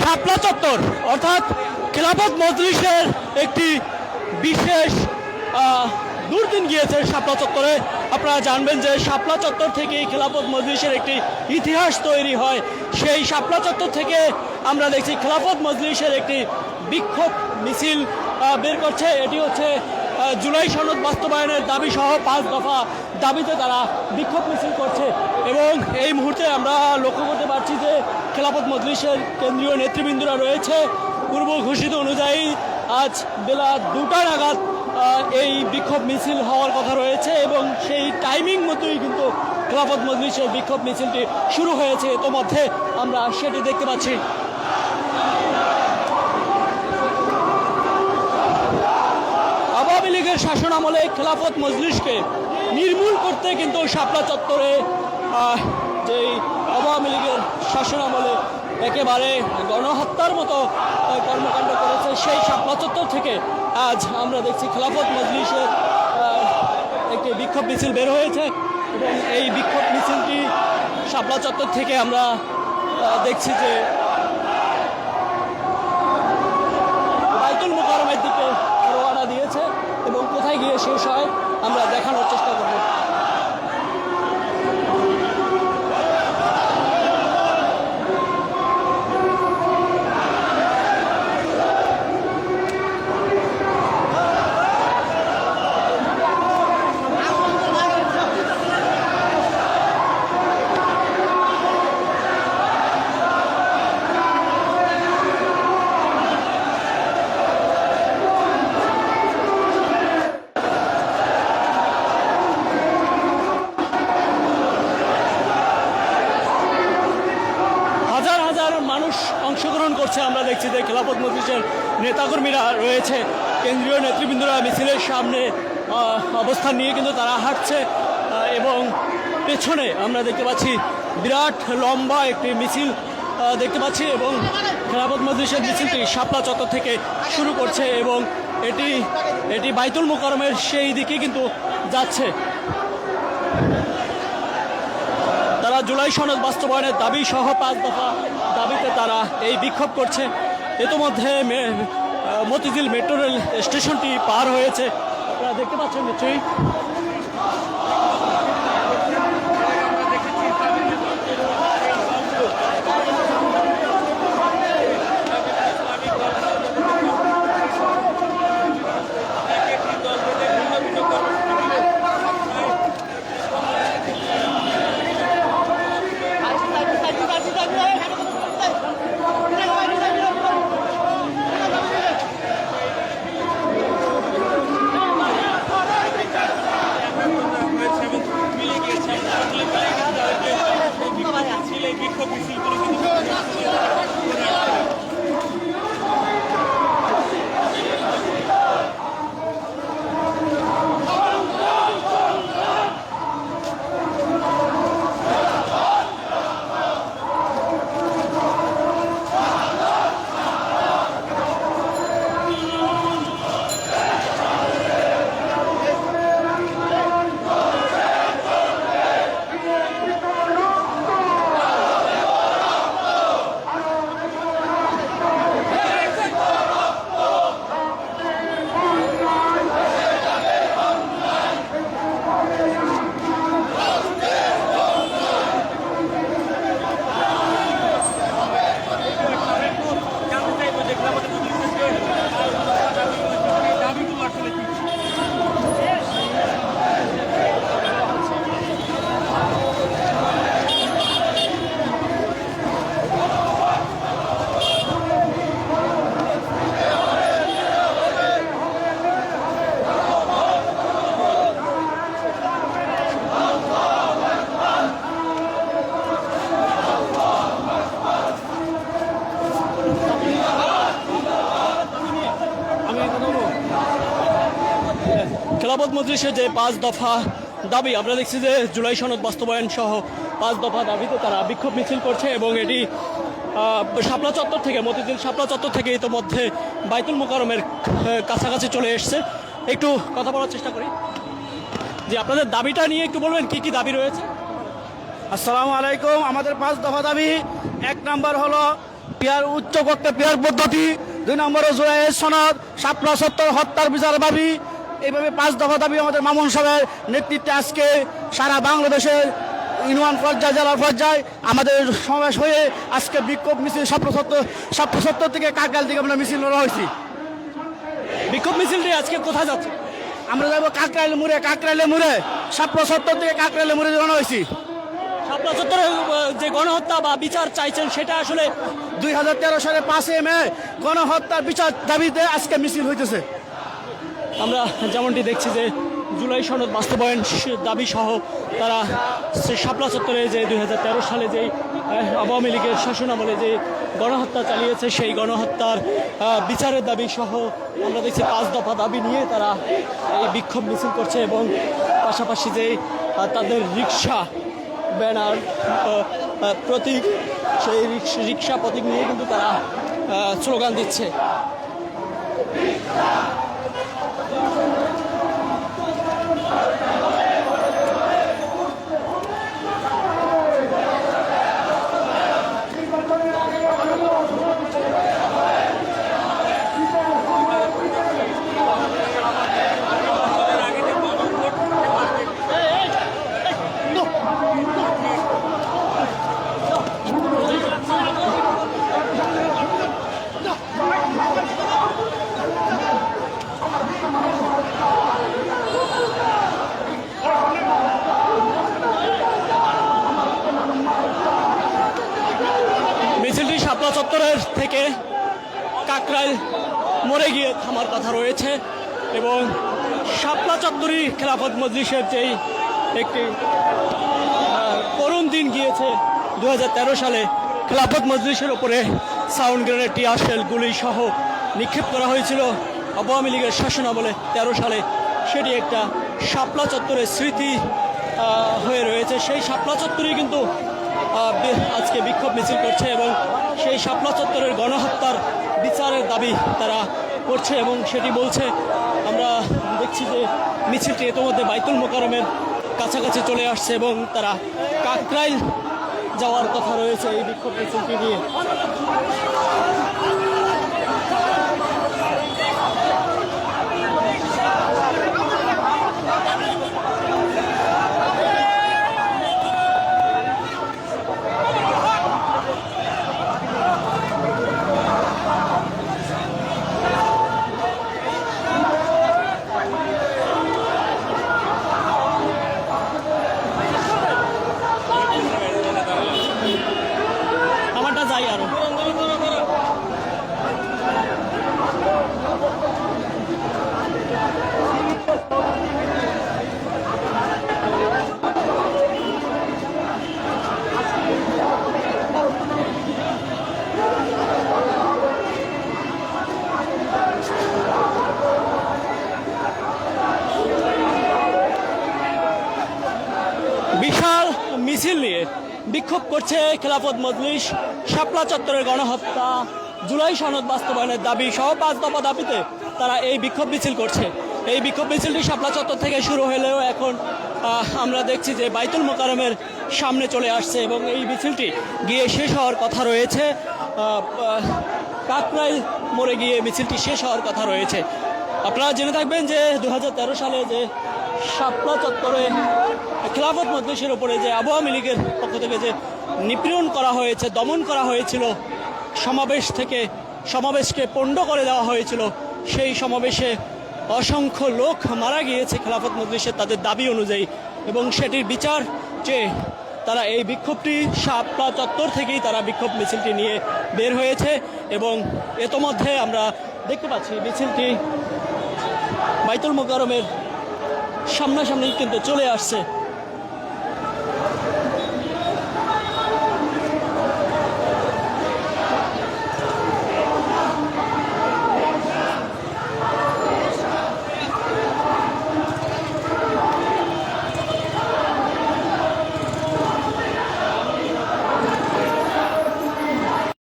শাপলা চত্বর, অর্থাৎ খেলাফত মজলিসের একটি বিশেষ দুর্দিন গিয়েছে শাপলা চত্বরে। আপনারা জানবেন যে শাপলা চত্বর থেকেই খেলাফত মজলিসের একটি ইতিহাস তৈরি হয়। সেই শাপলা চত্বর থেকে আমরা দেখছি খেলাফত মজলিসের একটি বিক্ষোভ মিছিল বের করছে। এটি হচ্ছে জুলাই সনদ বাস্তবায়নের দাবি সহ পাঁচ দফা দাবিতে তারা বিক্ষোভ মিছিল করছে। এবং এই মুহূর্তে আমরা লক্ষ্য করতে পারছি যে খেলাফত মজলিসের কেন্দ্রীয় নেতৃবৃন্দরা রয়েছে। পূর্ব ঘোষিত অনুযায়ী আজ বেলা দুটা নাগাদ এই বিক্ষোভ মিছিল হওয়ার কথা রয়েছে এবং সেই টাইমিং মতোই কিন্তু খেলাফত মজলিসের বিক্ষোভ মিছিলটি শুরু হয়েছে। ইতোমধ্যে আমরা সেটি দেখতে পাচ্ছি। আওয়ামী লীগের শাসন আমলে খেলাফত মজলিসকে নির্মূল করতে কিন্তু শাপলা চত্বরে যেই আওয়ামী লীগের শাসন আমলে একেবারে গণহত্যার মতো কর্মকাণ্ড করেছে, সেই শাপলা চত্বর থেকে আজ আমরা দেখছি খেলাফত মজলিসের একটি বিক্ষোভ মিছিল বের হয়েছে এবং এই বিক্ষোভ মিছিলটি শাপলা চত্বর থেকে আমরা দেখছি যে মোকারমের দিকে রওনা দিয়েছে। কোথায় গিয়ে শেষ হয় আমরা দেখানোর চেষ্টা করব হাজার হাজার মানুষ অংশগ্রহণ দেখছি খেলাফত মজলিসের নেতাকর্মীরা রয়েছে। কেন্দ্রীয় নেতৃবৃন্দরা মিছিলের সামনে অবস্থান নিয়ে কিন্তু তারা হাঁটছে এবং পেছনে আমরা দেখতে পাচ্ছি বিরাট লম্বা একটি মিছিল দেখতে পাচ্ছি এবং খেলাফত মজলিসের মিছিলটি শাপলা চত্বর থেকে শুরু করছে এবং এটি এটি বাইতুল মোকারমের সেই দিকে কিন্তু যাচ্ছে। তারা জুলাই সনদ বাস্তবায়নের দাবি সহ পাঁচ দফা দাবিতে তারা এই বিক্ষোভ করছে। ইতোমধ্যে মতিঝিল মেট্রো রেল স্টেশনটি পার হয়েছে। আপনারা দেখতে পাচ্ছেন নিশ্চয়ই। খেলাফত মজলিসের যে পাঁচ দফা দাবি, আমরা দেখছি যে জুলাই সনদ বাস্তবায়ন সহ পাঁচ দফা দাবিতে তারা বিক্ষোভ মিছিল করছে এবং এটি শাপলা চত্বর থেকে, মতিঝিল শাপলা চত্বর থেকে ইতোমধ্যে বাইতুল মোকারমের কাছাকাছি চলে এসছে। একটু কথা বলার চেষ্টা করি। যে আপনাদের দাবিটা নিয়ে একটু বলবেন, কি কি দাবি রয়েছে? আসসালামু আলাইকুম। আমাদের পাঁচ দফা দাবি, এক নাম্বার হলো পিয়ার উচ্চ করতে পিয়ার পদ্ধতি, দুই নম্বর জুলাই সনদ, শাপলা সত্তর হত্যার বিচার দাবি এইভাবে পাঁচ দফা দাবি আমাদের মামুন সাহেবের নেতৃত্বে আজকে সারা বাংলাদেশের ইউনিয়ন পর্যায়ে, জেলা পর্যায়ে আমাদের সমাবেশ হয়ে আজকে বিক্ষোভ মিছিল সাপ্র সত্তর সাপ্র সত্তর থেকে কাকাল থেকে আমরা মিছিল রয়েছি বিক্ষোভ মিছিলটি আজকে কোথায় যাচ্ছে? আমরা যাব কাকরাইলে মুড়ে কাকরাইলে মুড়ে। সাপ্র সত্তর থেকে কাকরাইলে মুড়ে জানানো হয়েছি। চত্বরে যে গণহত্যা বা বিচার চাইছেন সেটা আসলে দুই হাজার তেরো সালে পাঁচই মে গণহত্যার বিচার দাবিতে আজকে মিছিল হইতেছে। আমরা যেমনটি দেখছি যে জুলাই সনদ বাস্তবায়ন দাবি সহ তারা শাপলা চত্বরে যে দু হাজার তেরো সালে যেই আওয়ামী লীগের শাসনামলে যে গণহত্যা চালিয়েছে, সেই গণহত্যার বিচারের দাবি সহ আমরা দেখছি পাঁচ দফা দাবি নিয়ে তারা এই বিক্ষোভ মিছিল করছে এবং পাশাপাশি যে তাদের রিক্সা ব্যানার প্রতীক, সেই রিক্সা প্রতীক নিয়ে কিন্তু তারা স্লোগান দিচ্ছে মিছিলটি শাপলা চত্বরের থেকে কাকরাইল মরে গিয়ে থামার কথা রয়েছে এবং শাপলা চত্বরই খেলাফত মজলিসের যেই একটি করুণ দিন গিয়েছে দু হাজার তেরো সালে, খেলাফত মজলিসের ওপরে সাউন্ড গ্রেনেড টিয়ারশেল গুলি সহ নিক্ষেপ করা হয়েছিল। আওয়ামী লীগের শাসন শাসনামলে তেরো সালে সেটি একটা শাপলা চত্বরের স্মৃতি হয়ে রয়েছে। সেই শাপলা চত্বরেই কিন্তু আজকে বিক্ষোভ মিছিল করছে এবং সেই শাপলা চত্বরের গণহত্যার বিচারের দাবি তারা করছে এবং সেটি বলছে, আমরা দেখছি যে মিছিলটি ইতোমধ্যে বাইতুল মোকারমের কাছাকাছি চলে আসছে এবং তারা কাকরাইল যাওয়ার কথা রয়েছে এই বিক্ষোভ মিছিলটি নিয়ে আমারটা যাই আরও বিশাল মিছিল নিয়ে বিক্ষোভ করছে খেলাফত মজলিস, শাপলা চত্বরের গণহত্যা, জুলাই সনদ বাস্তবায়নের দাবি সহ পাঁচ দফা দাবিতে তারা এই বিক্ষোভ মিছিল করছে। এই বিক্ষোভ মিছিলটি শাপলা চত্বর থেকে শুরু হলেও এখন আমরা দেখছি যে বাইতুল মোকারমের সামনে চলে আসছে এবং এই মিছিলটি গিয়ে শেষ হওয়ার কথা রয়েছে। কাকরাইল মোড়ে গিয়ে মিছিলটি শেষ হওয়ার কথা রয়েছে। আপনারা জেনে থাকবেন যে দু হাজার তেরো সালে যে শাপলা চত্বরে খেলাফত মজলিসের উপরে যে আবহাওয়া লীগের পক্ষ থেকে যে নিপীড়ন করা হয়েছে, দমন করা হয়েছিল, সমাবেশ থেকে সমাবেশকে পণ্ড করে দেওয়া হয়েছিল, সেই সমাবেশে অসংখ্য লোক মারা গিয়েছে খেলাফত মজলিসের তাদের দাবি অনুযায়ী এবং সেটির বিচার চেয়ে তারা এই বিক্ষোভটি শাপলা চত্বর থেকেই তারা বিক্ষোভ মিছিলটি নিয়ে বের হয়েছে এবং এতমধ্যে আমরা দেখতে পাচ্ছি মিছিলটি বাইতুল মোকারমের সামনাসামনি কিন্তু চলে আসছে।